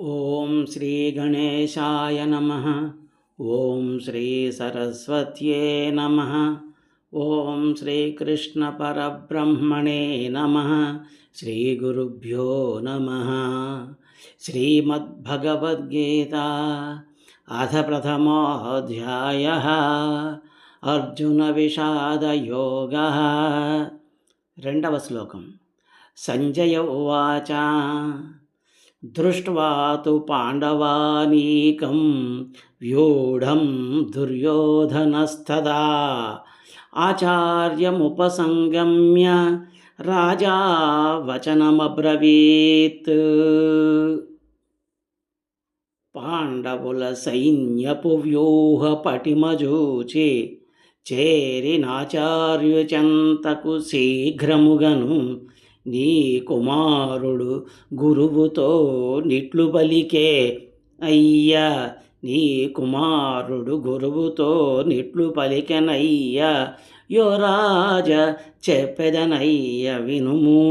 ఓం శ్రీ గణేశాయ నమ. ఓం శ్రీ సరస్వత్యే నమ. ఓం శ్రీకృష్ణ పరబ్రహ్మణే నమ. శ్రీ గురుభ్యో నమ. శ్రీమద్భగవద్గీత అథ ప్రథమోధ్యాయ. అర్జున విషాదయోగ రెండవ శ్లోకం. సంజయ ఉవాచ. దృష్ట్వా తు పాండవానీకం వ్యూఢం దుర్యోధనస్తదా. ఆచార్యముపసంగమ్య రాజా వచనమబ్రవీత్. పాండవుల సైన్యపు వ్యూహ పటిమజూచి చేరినాచార్యుచంతకు శీఘ్రముగను నీ కుమారుడు గురువుతో నిట్లు పలికే అయ్యా నీ కుమారుడు గురువుతో నిట్లు పలికెనయ్యా యో రాజ చెప్పెదనయ్య వినుము.